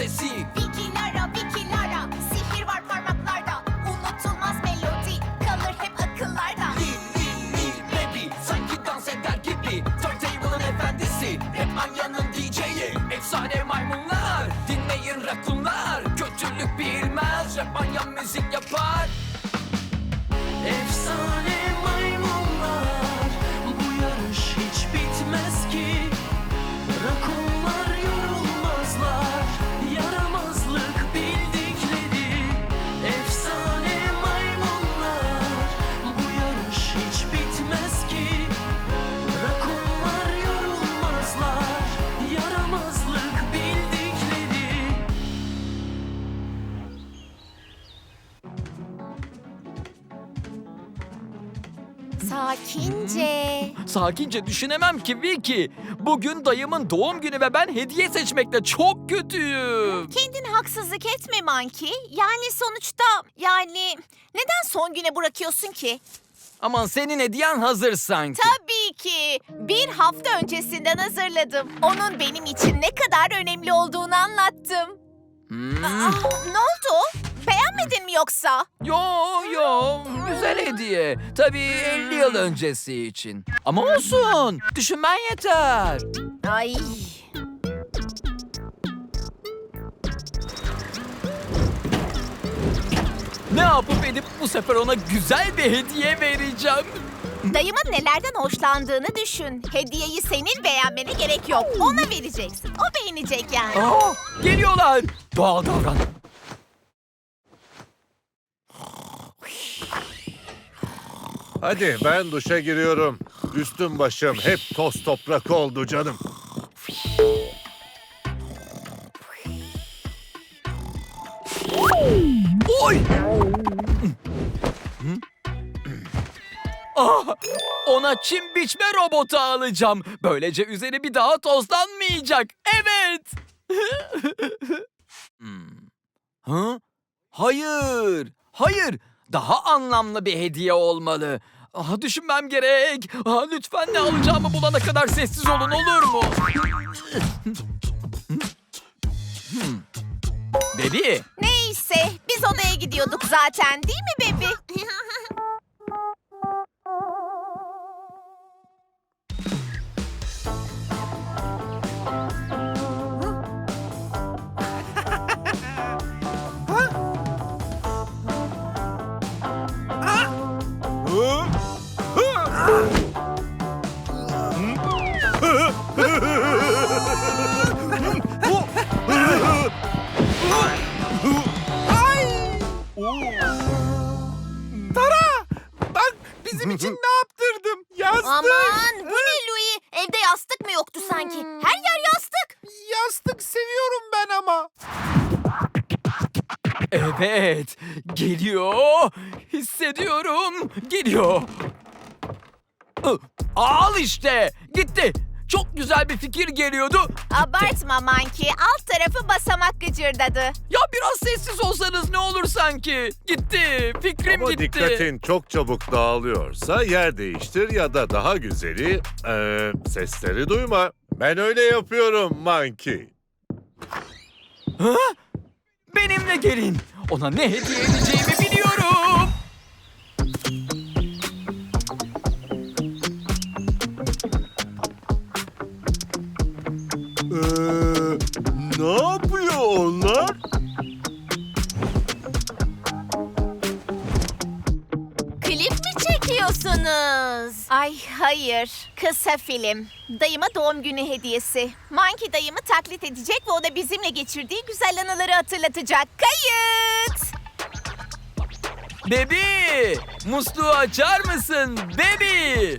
sesi. Sakince. Düşünemem ki Vicky. Bugün dayımın doğum günü ve ben hediye seçmekte çok kötüyüm. Kendine haksızlık etme Manki. Yani sonuçta yani neden son güne bırakıyorsun ki? Aman senin hediyen hazır sanki. Tabii ki. Bir hafta öncesinden hazırladım. Onun benim için ne kadar önemli olduğunu anlattım. Hmm. Ah, ne oldu? Beğenmedin mi yoksa? Yo yo güzel hediye. Tabii 50 yıl öncesi için. Ama olsun düşünmen yeter. Ay. Ne yapıp edip bu sefer ona güzel bir hediye vereceğim. Dayımın nelerden hoşlandığını düşün. Hediyeyi senin beğenmene gerek yok. Ona vereceksin. O beğenecek yani. Aa, geliyorlar. Doğal davran. Hadi ben duşa giriyorum. Üstüm başım hep toz toprak oldu canım. Oy! Ah, ona çim biçme robotu alacağım. Böylece üzeri bir daha tozlanmayacak. Evet. Hmm. Hı? Hayır. Hayır. Daha anlamlı bir hediye olmalı. Ah, düşünmem gerek. Ah, lütfen ne alacağımı bulana kadar sessiz olun olur mu? Bebi, Neyse biz odaya gidiyorduk zaten değil mi bebi? Evet, geliyor. Hissediyorum, geliyor. Al işte, gitti. Çok güzel bir fikir geliyordu. Abartma Manki. Alt tarafı basamak gıcırdadı. Ya biraz sessiz olsanız ne olur sanki. Gitti, fikrim Ama gitti. dikkatin çok çabuk dağılıyorsa yer değiştir ya da daha güzeli eee, sesleri duyma. Ben öyle yapıyorum Monkey. Ha? Benimle gelin. Ona ne hediye edeceğimi biliyorum. Hayır. Kısa film. Dayıma doğum günü hediyesi. Monkey dayımı taklit edecek ve ona bizimle geçirdiği güzel anıları hatırlatacak. Kayıt! Bebi, musluğu açar mısın? Bebi.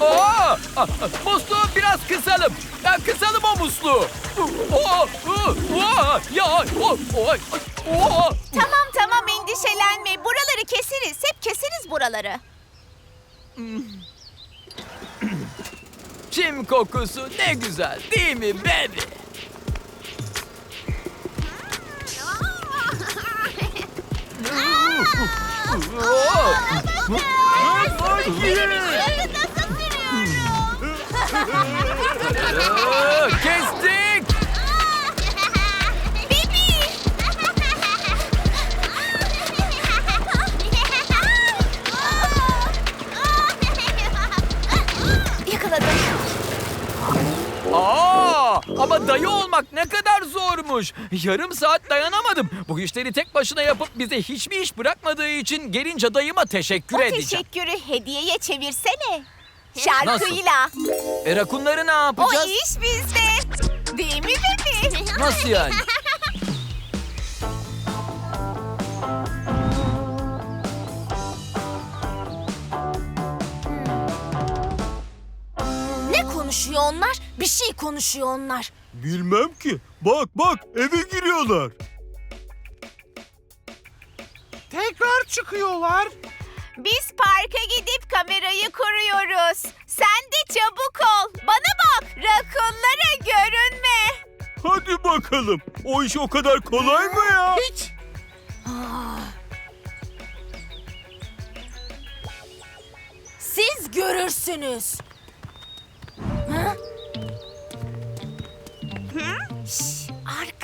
Oo, ah, ah, musluğu biraz kısalım. Ya kısalım o musluğu. Oo, oo, oo, ya, oo, oo, oo. Tamam tamam endişelenme. Buraları keseriz. Hep keseriz buraları. Çim kokusu ne güzel değil mi bebi? Oo, Yakaladım. Aa, ama dayı olmak ne kadar zormuş. Yarım saat dayanamadım. Bu işleri tek başına yapıp bize hiçbir iş bırakmadığı için gelince dayıma teşekkür O edeceğim. teşekkürü hediyeye çevirsene. Şarkıyla. E rakunları ne O yapacağız? iş bizde. Değil mi bebi? Nasıl yani? Bir şey konuşuyor onlar. Bilmem ki. Bak bak eve giriyorlar. Tekrar çıkıyorlar. Biz parka gidip kamerayı kuruyoruz. Sen de çabuk ol. Bana bak. Rakunlara görünme. Hadi bakalım. O iş o kadar kolay mı ya? Hiç. Siz görürsünüz. Ha?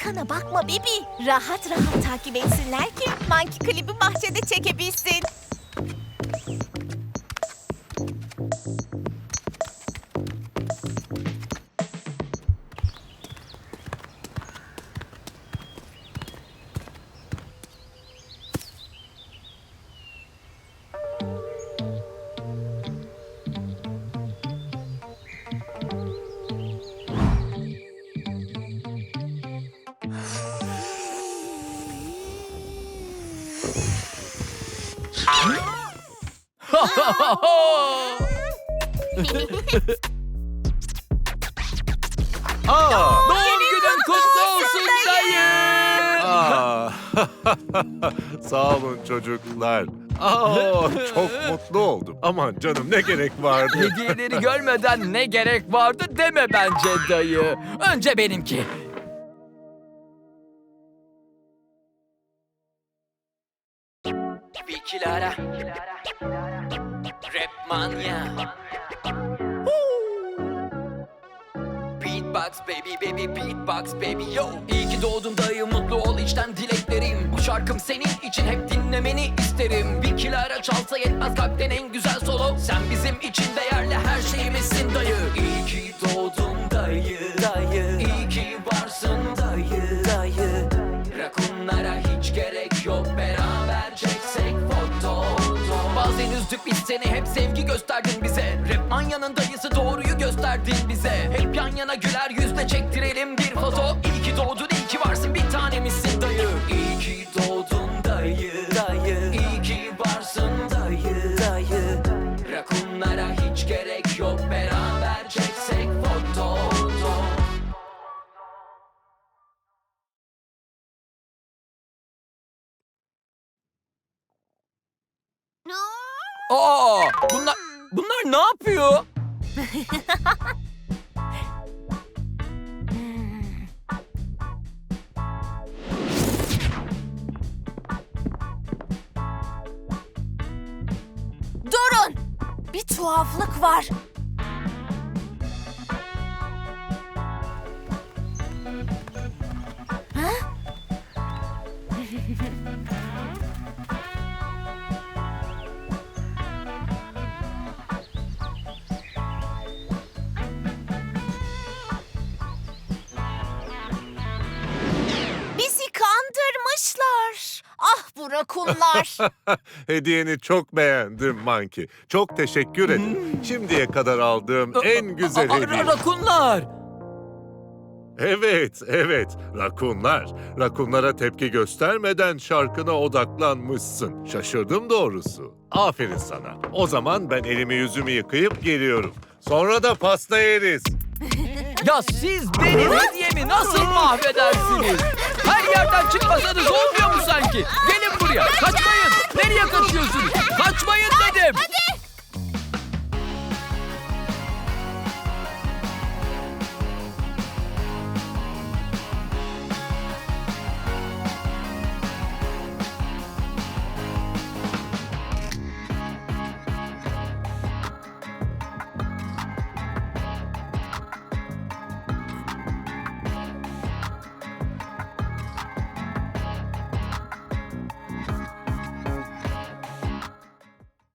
Arkana bakma bebi. Rahat rahat takip etsinler ki Monkey klibi bahçede çekebilsin. Aa, Doğum günün kutlu olsun dayı. aa. Sağ olun çocuklar. Aa, çok mutlu oldum. Aman canım ne gerek vardı. Hediyeleri görmeden ne gerek vardı deme bence dayı. Önce benimki. Vikilara. Rap manya. Beatbox baby baby beatbox baby yo. İyi ki doğdun dayı mutlu ol içten dileklerim. Bu şarkım senin için hep dinlemeni isterim. Bir kilara çalsa yetmez kalpten en güzel solo. Sen bizim için değerli her şeyimizsin dayı. İyi Üzdük biz seni. Hep sevgi gösterdin bize. Rap manyanın dayısı doğruyu gösterdin bize. Hep yan yana güler yüzle çektirelim bir foto. İyi ki doğdun iyi ki varsın bir tanemizsin dayı. İyi ki doğdun dayı. Dayı. İyi ki varsın dayı. Dayı. Rakunlara hiç gerek yok beraber Aa, bunlar bunlar ne yapıyor? Durun. Bir tuhaflık var. Ha? Rakunlar. Hediyeni çok beğendim Monkey. Çok teşekkür ederim. Şimdiye kadar aldığım en güzel Aa, hediye. Rakunlar. Evet, evet. Rakunlar. Rakunlara tepki göstermeden şarkına odaklanmışsın. Şaşırdım doğrusu. Aferin sana. O zaman ben elimi yüzümü yıkayıp geliyorum. Sonra da pasta yeriz. Ya siz benim hediyemi nasıl mahvedersiniz? Her yerden çıkmasanız olmuyor mu sanki? Gelin buraya. Kaçmayın. Nereye kaçıyorsunuz? Kaçmayın dedim. Hadi.